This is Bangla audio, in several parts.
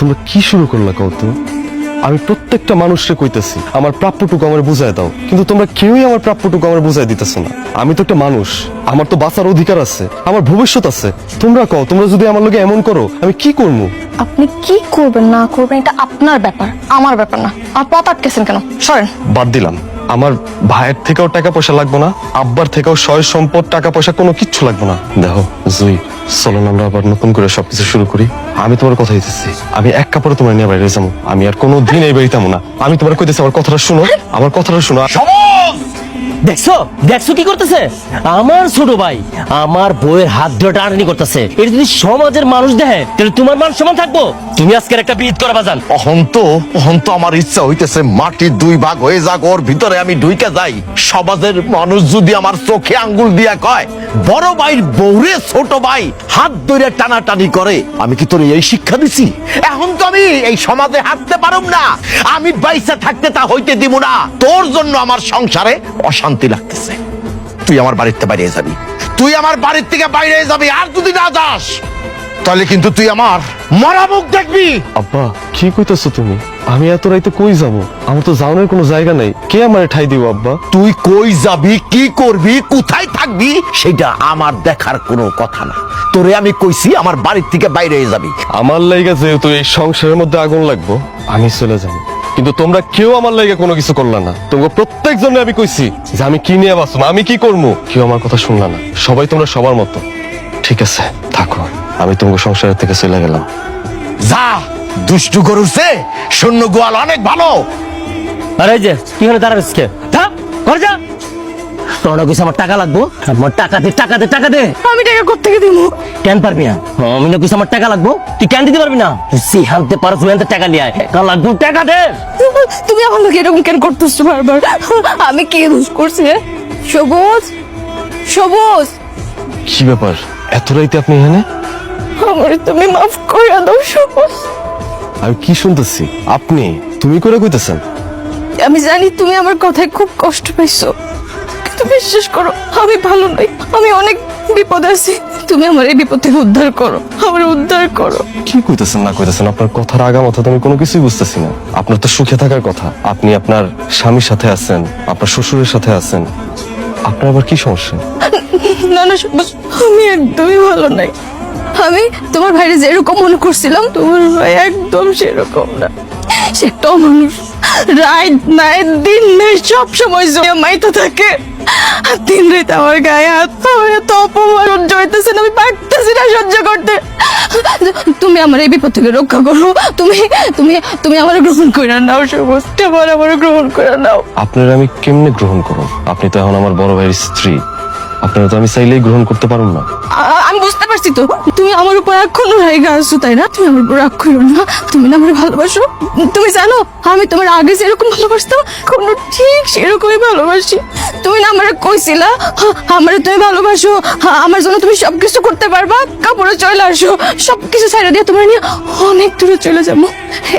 তোমরা কি শুরু করলা কত আমি প্রত্যেকটা মানুষকে কইতেছি আমার প্রাপ্যটুকু আমার বুঝাই দাও। কিন্তু তোমরা কেউই আমার প্রাপ্যটুকু আমার বুঝাই দিতেছ না। আমি তো একটা মানুষ আমার তো বাঁচার অধিকার আছে আমার ভবিষ্যৎ আছে। তোমরা কও তোমরা যদি আমার লোকে এমন করো আমি কি করব আপনি কি করবেন না করবেন এটা আপনার ব্যাপার আমার ব্যাপার না। আর পথ আটকেছেন কেন? সরেন। বাদ দিলাম। আমার ভাইয়ের থেকেও টাকা পয়সা লাগবে না, আব্বার থেকেও সয় সম্পদ টাকা পয়সা কোনো কিচ্ছু লাগবে না। দেখো, জুই, চলুন আমরা আবার নতুন করে সবকিছু শুরু করি। আমি তোমার কথা দিতেছি। আমি এক কাপড়ে তোমার নিয়ে বাইরে যাব। আমি আর কোনো দিন এই বাড়িতে না। আমি তোমার কইতেছি, আমার কথাটা শুনো। আমার কথাটা শুনো। দেখছ? দেখছ কি করতেছে? আমার ছোট ভাই আমার হাত ধরে করতেছে। এটা যদি সমাজের মানুষ দেখে, তাহলে তোমার মান সমান থাকব। তুমি একটা বাজান। অহন্ত অহন্ত আমার ইচ্ছা হইতেছে মাটির দুই ভাগ হয়ে যাক, ওর ভিতরে আমি ঢুইকে যাই। সমাজের মানুষ যদি আমার চোখে আঙ্গুল দিয়া কয়, বড় ভাইয়ের বউরে ছোট ভাই হাত ধরে টানাটানি করে, আমি কি তোর এই শিক্ষা দিছি? এখন তো আমি এই সমাজে হাঁটতে পারুম না। আমি বাইসা থাকতে তা হইতে দিব না। তোর জন্য আমার সংসারে অশান্তি লাগতেছে। তুই আমার বাড়িতে বাইরে যাবি। তুই আমার বাড়ির থেকে বাইরে যাবি আর যদি না যাস তাহলে কিন্তু তুই আমার মরা মুখ দেখবি। আব্বা কি কইতেছো তুমি? আমি এত রাইতে কই যাব? আমার তো যাওয়ার কোনো জায়গা নাই। কে আমার ঠাই দিব আব্বা? তুই কই যাবি কি করবি কোথায় থাকবি সেটা আমার দেখার কোনো কথা না। তোরে আমি কইছি আমার বাড়ির থেকে বাইরে যাবি। আমার লাইগা যেহেতু এই সংসারের মধ্যে আগুন লাগবো আমি চলে যাব। কিন্তু তোমরা কেউ আমার লাগে কোনো কিছু করলা না। তোমরা প্রত্যেক জন্য আমি কইছি যে আমি কি নিয়ে বাঁচবো আমি কি করব কেউ আমার কথা শুনলা না। সবাই তোমরা সবার মতো। ঠিক আছে থাকো। আমি তোমাকে সংসারের থেকে চলে গেলাম। যা দুষ্টু গরুছে শূন্য গোয়াল অনেক ভালো। আরে এই যে কি হলো দাঁড়াস কে থাম ঘর যা। তোর কইছে আমার টাকা লাগবো। আমার টাকা দে টাকা দে টাকা দে। আমি টাকা কোথেকে দিব কেন পারবি না? আমি না কইছে আমার টাকা লাগবো। তুই কেন দিতে পারবি না? তুই সি হানতে পারো তুই হানতে টাকা নিয়ে আয়। টাকা লাগবো? টাকা দে। তুমি আমার লোক এরকম কেন করতেছো বারবার? আমি কি দোষ করছি সবুজ সবুজ। কি ব্যাপার? এত রাইতে আপনি এখানে? আমার তুমি মাফ করে দাও সবুজ। আমি কি শুনতেছি? আপনি? তুমি করে কইতেছেন? আমি জানি তুমি আমার কথায় খুব কষ্ট পাইছো। কিন্তু বিশ্বাস করো আমি ভালো নই। আমি অনেক বিপদ আছি। তুমি আমার এই বিপদ থেকে উদ্ধার করো আমার উদ্ধার করো। কি কইতেছেন না কইতেছেন? আপনার কথার আগামাথা তো আমি কোনো কিছুই বুঝতেছি না। আপনার তো সুখে থাকার কথা। আপনি আপনার স্বামীর সাথে আছেন আপনার শ্বশুরের সাথে আছেন। আপনার আবার কি সমস্যা? না না আমি একদমই ভালো নাই। আমি তোমার ভাইরে যেরকম মনে করছিলাম তোমার ভাই একদম সেরকম না। সে একটা মানুষ। রাত নাই দিন নেই সব সময় মাইতে থাকে। দিন রাত আমার গায়ে হাত পা এত অপমান সহ্য হইতেছে না, আমি পারতেছি না সহ্য করতে। তুমি আমার এই বিপদ থেকে রক্ষা করো। তুমি তুমি তুমি আমার গ্রহণ করে নাও সমস্ত আমার আমার গ্রহণ করে নাও। আপনার আমি কেমনে গ্রহণ করব? আপনি তো এখন আমার বড় ভাইয়ের স্ত্রী। আপনারা তো আমি চাইলেই গ্রহণ করতে পারুন না। আমি বুঝতে পারছি তো। তুমি আমার উপর এখনও রেগে আসছো তাই না? তুমি আমার উপর রাগ করো না। তুমি না আমার ভালোবাসো। তুমি জানো আমি তোমার আগে যেরকম ভালোবাসতাম কোনো ঠিক সেরকমই ভালোবাসি। তুমি না আমার কইছিলা আমার তুমি ভালোবাসো। হা, আমার জন্য তুমি সব কিছু করতে পারবা। কাপড়ে চলে আসো। সব কিছু ছাইড়া দিয়ে তোমার নিয়ে অনেক দূরে চলে যাব।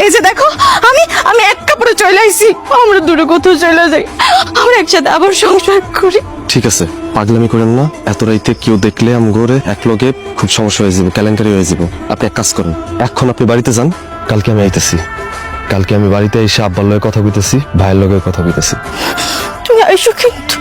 এই যে দেখো আমি আমি কাপড়ে চলে আইছি আমরা দূরে কোথাও চলে যাই। আমরা একসাথে আবার সংসার করি। ঠিক আছে পাগলামি করেন না এত রাইতে কেউ দেখলে আম ঘরে এক লগে খুব সমস্যা হয়ে যাবে কেলেঙ্কারি হয়ে যাবে। আপনি এক কাজ করুন এখন আপনি বাড়িতে যান কালকে আমি আইতেছি। কালকে আমি বাড়িতে এসে আব্বার লগে কথা কইতেছি ভাইয়ের লগে কথা কইতেছি। তুমি আইসো কিন্তু।